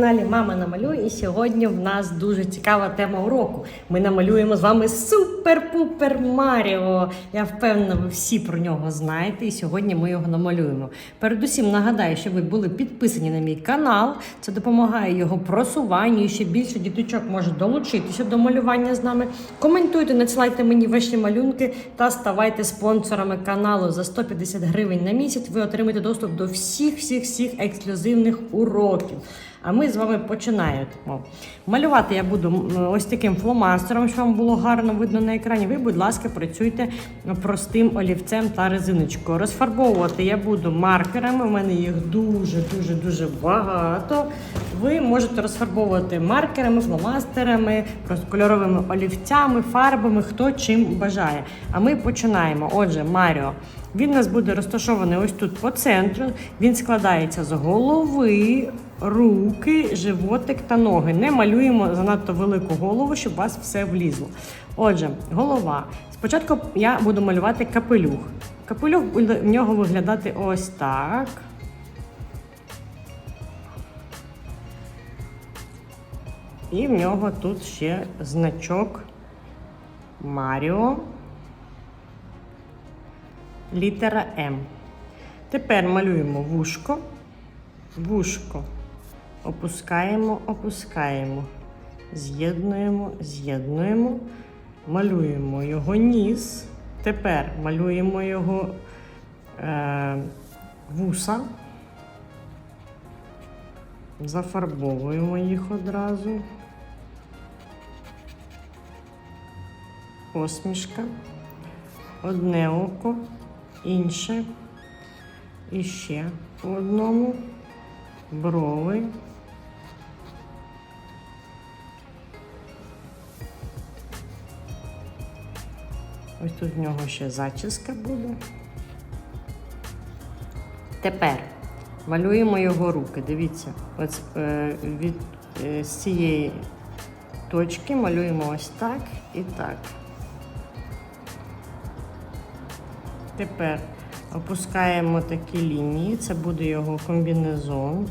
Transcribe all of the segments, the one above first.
каналі Мама намалює. І сьогодні в нас дуже цікава тема уроку. Ми намалюємо з вами супер-пупер Маріо. Я впевнена, ви всі про нього знаєте, і сьогодні ми його намалюємо. Передусім нагадаю, що ви були підписані на мій канал. Це допомагає його просуванню. І ще більше діточок може долучитися до малювання з нами. Коментуйте, надсилайте мені ваші малюнки та ставайте спонсорами каналу за 150 гривень на місяць. Ви отримаєте доступ до всіх всіх всіх ексклюзивних уроків. А ми з вами починаємо. Малювати я буду ось таким фломастером, щоб вам було гарно видно на екрані. Ви, будь ласка, працюйте простим олівцем та резиночкою. Розфарбовувати я буду маркерами. У мене їх дуже, дуже, дуже багато. Ви можете розфарбовувати маркерами, фломастерами, кольоровими олівцями, фарбами, хто чим бажає. А ми починаємо. Отже, Маріо. Він у нас буде розташований ось тут по центру. Він складається з голови, руки, животик та ноги. Не малюємо занадто велику голову, щоб у вас все влізло. Отже, голова. Спочатку я буду малювати капелюх. Капелюх буде в нього виглядати ось так. І в нього тут ще значок Маріо. Літера М. Тепер малюємо вушко. Вушко. Опускаємо, опускаємо. З'єднуємо, з'єднуємо. Малюємо його ніс. Тепер малюємо його е, вуса. Зафарбовуємо їх одразу. Посмішка. Одне око, інше. І ще по одному. Брови. Ось тут в нього ще зачіска буде. Тепер малюємо його руки. Дивіться, ось е, від е, з цієї точки малюємо ось так і так. Тепер опускаємо такі лінії, це буде його комбінезон.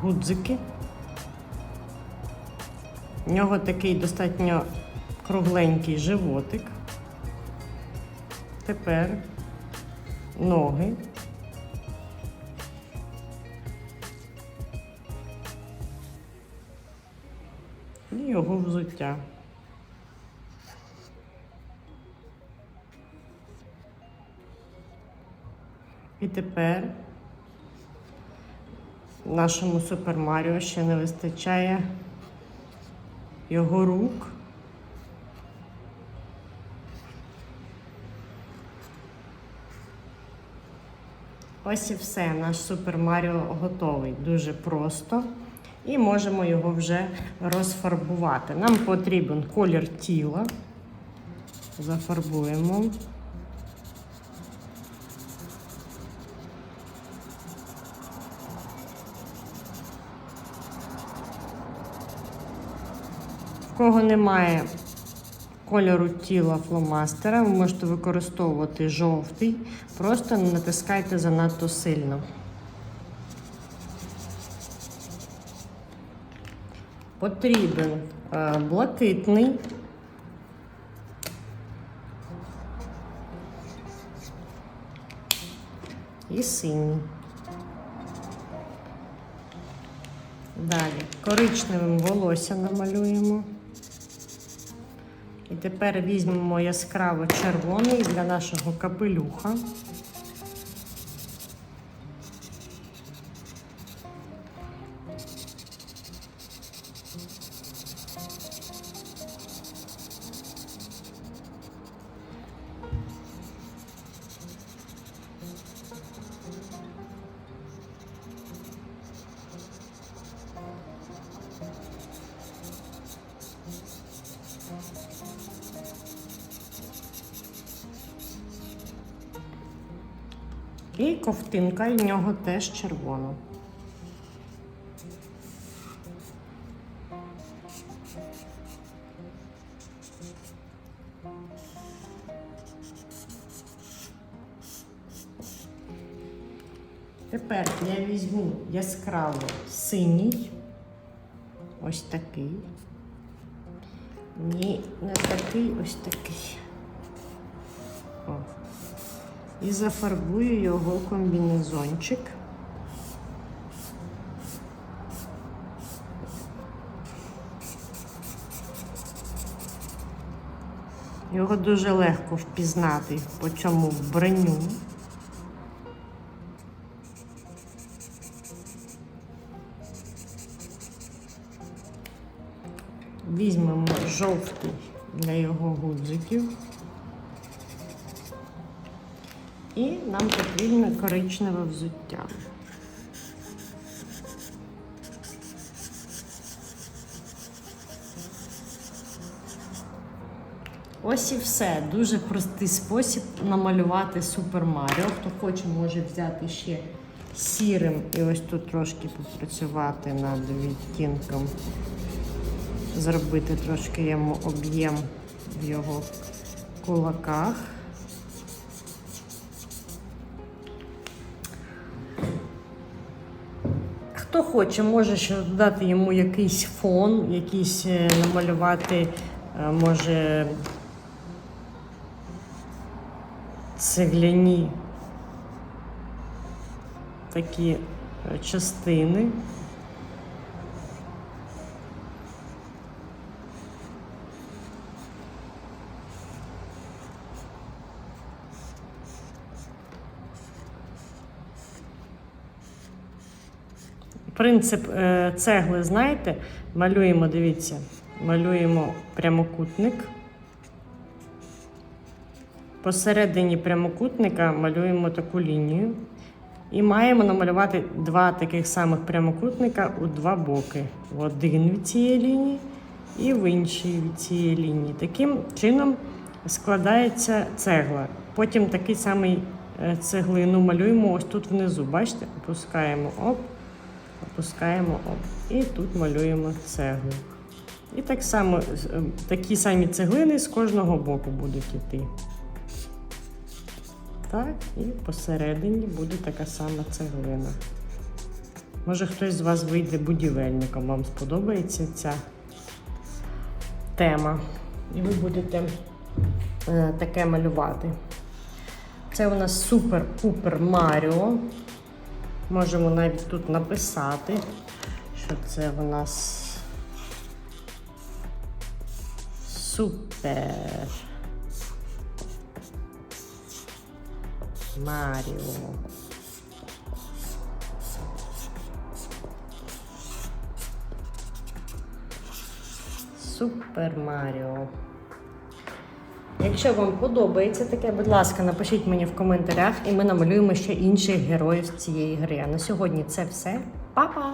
Гудзики. У нього такий достатньо кругленький животик. Тепер ноги. І його взуття. І тепер нашому Супер Маріо ще не вистачає його рук. Ось і все. Наш Супер Маріо готовий. Дуже просто. І можемо його вже розфарбувати. Нам потрібен колір тіла. Зафарбуємо. В кого немає кольору тіла фломастера, ви можете використовувати жовтий, просто не натискайте занадто сильно. Потрібен е, блакитний. І синій. Далі коричневим волосся намалюємо. І тепер візьмемо яскраво червоний для нашого капелюха. І ковтинка в нього теж червона. Тепер я візьму яскраво синій. Ось такий. Ні, не такий, ось такий. І зафарбую його комбінезончик. Його дуже легко впізнати по цьому вбранню. Візьмемо жовтий для його гудзиків. І нам потрібне коричневе взуття. Ось і все. Дуже простий спосіб намалювати Супер Маріо. Хто хоче, може взяти ще сірим і ось тут трошки попрацювати над відтінком, зробити трошки йому об'єм в його кулаках. Хто хоче, може ще додати йому якийсь фон, якийсь е, намалювати, е, може цегляні такі е, частини. Принцип е, цегли, знаєте, малюємо, дивіться, малюємо прямокутник. Посередині прямокутника малюємо таку лінію. І маємо намалювати два таких самих прямокутника у два боки. В один від цієї лінії і в іншій від цієї лінії. Таким чином складається цегла. Потім такий самий е, цеглину малюємо ось тут внизу. Бачите? Опускаємо оп, опускаємо оп. І тут малюємо цеглу. І так само е, такі самі цеглини з кожного боку будуть йти. Так, і посередині буде така сама цеглина. Може хтось з вас вийде будівельником, вам сподобається ця тема. І ви будете е, таке малювати. Це у нас супер-пупер Маріо. Можемо навіть тут написати, що це у нас супер. Маріо. Супер Маріо. Якщо вам подобається таке, будь ласка, напишіть мені в коментарях, і ми намалюємо ще інших героїв з цієї гри. А на сьогодні це все. Па-па!